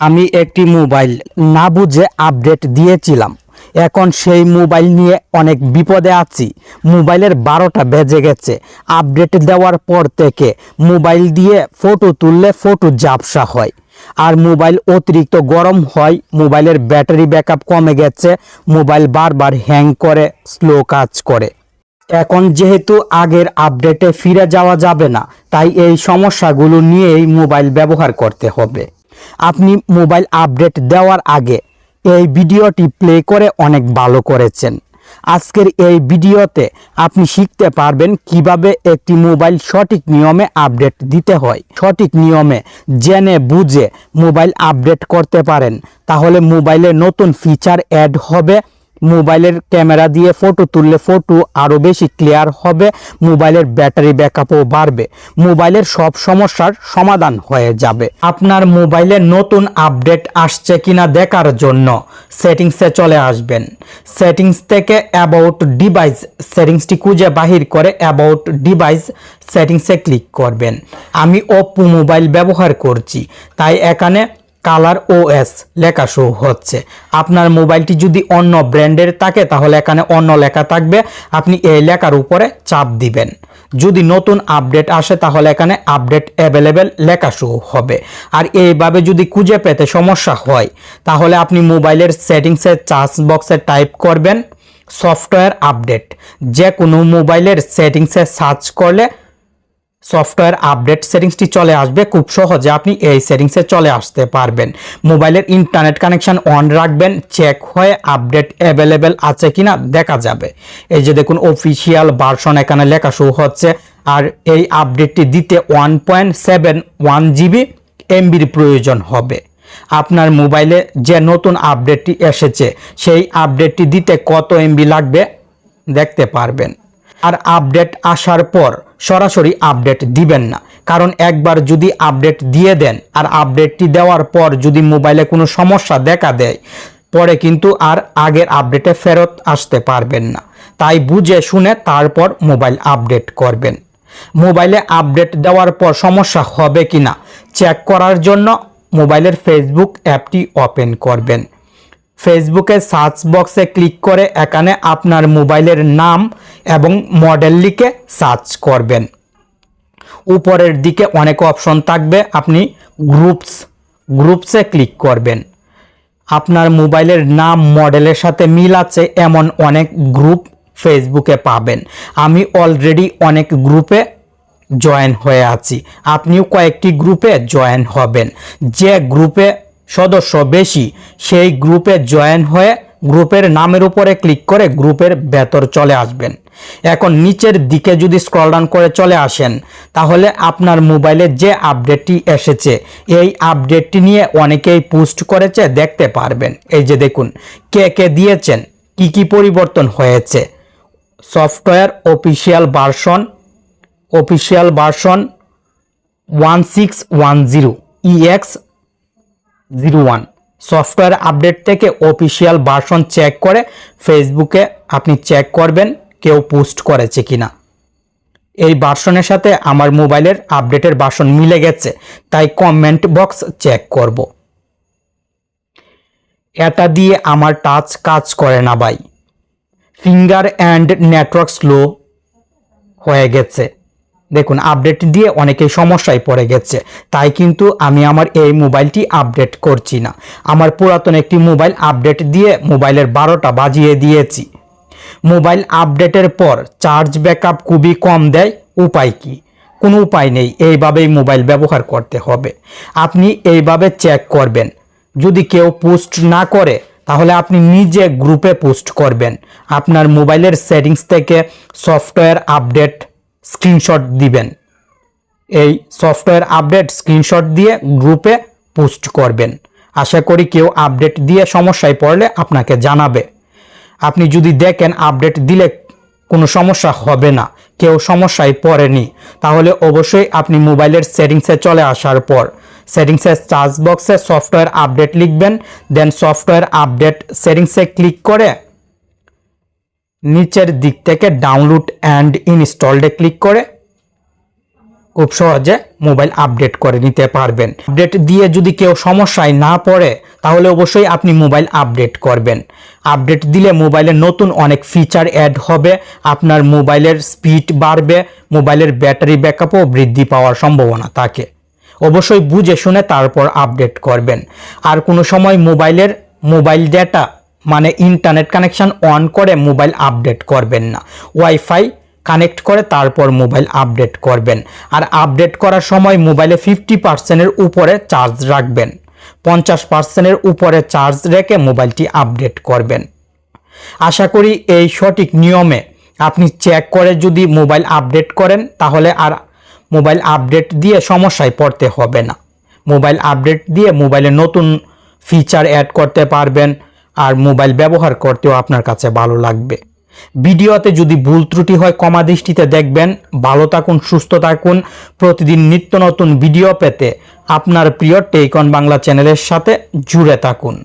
আমি একটি মোবাইল না বুঝে আপডেট দিয়েছিলাম। এখন সেই মোবাইল নিয়ে অনেক বিপদে আছি। মোবাইলের বারোটা বেজে গেছে। আপডেট দেওয়ার পর থেকে মোবাইল দিয়ে ফটো তুললে ফটো ঝাপসা হয়। আর মোবাইল অতিরিক্ত গরম হয়, মোবাইলের ব্যাটারি ব্যাকআপ কমে গেছে, মোবাইল বারবার হ্যাং করে, স্লো কাজ করে। এখন যেহেতু আগের আপডেটে ফিরে যাওয়া যাবে না, তাই এই সমস্যাগুলো নিয়েই মোবাইল ব্যবহার করতে হবে। আপনি মোবাইল আপডেট দেওয়ার আগে এই ভিডিওটি প্লে করে অনেক ভালো করেছেন। আজকের এই ভিডিওতে আপনি শিখতে পারবেন কীভাবে একটি মোবাইল সঠিক নিয়মে আপডেট দিতে হয়। সঠিক নিয়মে জেনে বুঝে মোবাইল আপডেট করতে পারেন। তাহলে মোবাইলে নতুন ফিচার অ্যাড হবে। মোবাইলের ক্যামেরা দিয়ে ফটো তুললে ফটো আরও বেশি ক্লিয়ার হবে, মোবাইলের ব্যাটারি ব্যাকআপও বাড়বে, মোবাইলের সব সমস্যার সমাধান হয়ে যাবে। আপনার মোবাইলে নতুন আপডেট আসছে কিনা দেখার জন্য সেটিংসে চলে আসবেন। সেটিংস থেকে অ্যাবাউট ডিভাইস সেটিংসটি খুঁজে বাহির করে অ্যাবাউট ডিভাইস সেটিংসে ক্লিক করবেন। আমি ওপো মোবাইল ব্যবহার করছি, তাই এখানে কালার ওএস লেখা শো হচ্ছে। আপনার মোবাইলটি যদি অন্য ব্র্যান্ডের থাকে, তাহলে এখানে অন্য লেখা থাকবে। আপনি এই লেখার উপরে চাপ দিবেন। যদি নতুন আপডেট আসে, তাহলে এখানে আপডেট অ্যাভেলেবেল লেখা শো হবে। আর এইভাবে যদি খুঁজে পেতে সমস্যা হয়, তাহলে আপনি মোবাইলের সেটিংসের চার্জ বক্সে টাইপ করবেন, সফটওয়্যার আপডেট। যে কোনো মোবাইলের সেটিংসে সার্চ করলে সফটওয়্যার আপডেট সেটিংসটি চলে আসবে খুব সহজে। আপনি এই সেটিংসে চলে আসতে পারবেন। মোবাইলের ইন্টারনেট কানেকশন অন রাখবেন, চেক হয়ে আপডেট অ্যাভেলেবেল আছে কিনা দেখা যাবে। এই যে দেখুন, অফিসিয়াল ভার্সন এখানে লেখা শো হচ্ছে। আর এই আপডেটটি দিতে one point seven one GB এমবির প্রয়োজন হবে। আপনার মোবাইলে যে নতুন আপডেটটি এসেছে, সেই আপডেটটি দিতে কত এমবি লাগবে দেখতে পারবেন। আর আপডেট আসার পর সরাসরি আপডেট দিবেন না। কারণ একবার যদি আপডেট দিয়ে দেন আর আপডেটটি দেওয়ার পর যদি মোবাইলে কোনো সমস্যা দেখা দেয়, পরে কিন্তু আর আগের আপডেটে ফেরত আসতে পারবেন না। তাই বুঝে শুনে তারপর মোবাইল আপডেট করবেন। মোবাইলে আপডেট দেওয়ার পর সমস্যা হবে কিনা চেক করার জন্য মোবাইলের ফেসবুক অ্যাপটি ওপেন করবেন। ফেসবুকে সার্চ বক্সে ক্লিক করে এখানে আপনার মোবাইলের নাম এবং মডেল লিখে সার্চ করবেন। উপরের দিকে অনেক অপশন থাকবে, আপনি গ্রুপস, গ্রুপসে ক্লিক করবেন। আপনার মোবাইলের নাম, মডেলের সাথে মিল আছে এমন অনেক গ্রুপ ফেসবুকে পাবেন। আমি অলরেডি অনেক গ্রুপে জয়েন হয়ে আছি। আপনিও কয়েকটি গ্রুপে জয়েন হবেন। যে গ্রুপে সদস্য বেশি, সেই গ্রুপে জয়েন হয়ে গ্রুপের নামের উপরে ক্লিক করে গ্রুপের ভেতর চলে আসবেন। এখন নিচের দিকে যদি স্ক্রল ডাউন করে চলে আসেন, তাহলে আপনার মোবাইলে যে আপডেটটি এসেছে, এই আপডেটটি নিয়ে অনেকেই পোস্ট করেছে, দেখতে পারবেন। এই যে দেখুন, কে কে দিয়েছেন, কি কি পরিবর্তন হয়েছে? Software official version official version one six one zero EX zero one. Software update থেকে অফিসিয়াল ভার্সন চেক করে ফেসবুকে আপনি চেক করবেন কেউ পোস্ট করেছে কিনা। এই ভার্সনের সাথে আমার মোবাইলের আপডেটের ভার্সন মিলে গেছে, তাই কমেন্ট বক্স চেক করব। এটা দিয়ে আমার টাচ কাজ করে না ভাই। ফিঙ্গার অ্যান্ড নেটওয়ার্ক স্লো হয়ে গেছে। দেখুন আপডেট দিয়ে অনেকেই সমস্যায় পড়ে গেছে। তাই কিন্তু আমি আমার এই মোবাইলটি আপডেট করছি না। আমার পুরাতন একটি মোবাইল আপডেট দিয়ে মোবাইলের বারোটা বাজিয়ে দিয়েছি। মোবাইল আপডেটের পর চার্জ ব্যাকআপ খুবই কম দেয়, উপায় কি? কোনো উপায় নেই, এইভাবেই মোবাইল ব্যবহার করতে হবে। আপনি এইভাবে চেক করবেন। যদি কেউ পোস্ট না করে, তাহলে আপনি নিজে গ্রুপে পোস্ট করবেন। আপনার মোবাইলের সেটিংস থেকে সফটওয়্যার আপডেট স্ক্রিনশট দিবেন। এই সফটওয়্যার আপডেট স্ক্রিনশট দিয়ে গ্রুপে পোস্ট করবেন। আশা করি কেউ আপডেট দিয়ে সমস্যায় পড়লে আপনাকে জানাবে। আপনি যদি দেখেন আপডেট দিলে কোনো সমস্যা হবে না, কেউ সমস্যায় পড়েনি, তাহলে অবশ্যই আপনি মোবাইলের সেটিংসে চলে আসার পর সেটিংসের চার্জ বক্সে সফটওয়্যার আপডেট লিখবেন, দেন সফটওয়্যার আপডেট সেটিংসে ক্লিক করে নিচের দিক থেকে ডাউনলোড অ্যান্ড ইনস্টলডে ক্লিক করে খুব সহজে মোবাইল আপডেট করে নিতে পারবেন। আপডেট দিয়ে যদি কেউ সমস্যায় না পড়ে, তাহলে অবশ্যই আপনি মোবাইল আপডেট করবেন। আপডেট দিলে মোবাইলে নতুন অনেক ফিচার অ্যাড হবে, আপনার মোবাইলের স্পিড বাড়বে মোবাইলের ব্যাটারি ব্যাকআপও বৃদ্ধি পাওয়ার সম্ভাবনা থাকে। অবশ্যই বুঝে শুনে তারপর আপডেট করবেন। আর কোনো সময় মোবাইলের মোবাইল ডেটা মানে ইন্টারনেট কানেকশন অন করে মোবাইল আপডেট করবেন না। ওয়াইফাই কানেক্ট করে তারপর মোবাইল আপডেট করবেন। আর আপডেট করার সময় মোবাইলে ফিফটি পার্সেন্টের উপরে চার্জ রাখবেন। পঞ্চাশ পার্সেন্টের উপরে চার্জ রেখে মোবাইলটি আপডেট করবেন। আশা করি এই সঠিক নিয়মে আপনি চেক করে যদি মোবাইল আপডেট করেন, তাহলে আর মোবাইল আপডেট দিয়ে সমস্যায় পড়তে হবে না। মোবাইল আপডেট দিয়ে মোবাইলে নতুন ফিচার অ্যাড করতে পারবেন। আর মোবাইল ব্যবহার করতেও আপনার কাছে ভালো লাগবে। ভিডিওতে যদি ভুল ত্রুটি হয় কমা দৃষ্টিতে দেখবেন। ভালো থাকুন, সুস্থ থাকুন। প্রতিদিন নিত্য নতুন ভিডিও পেতে আপনার প্রিয় টেকন বাংলা চ্যানেলের সাথে জুড়ে থাকুন।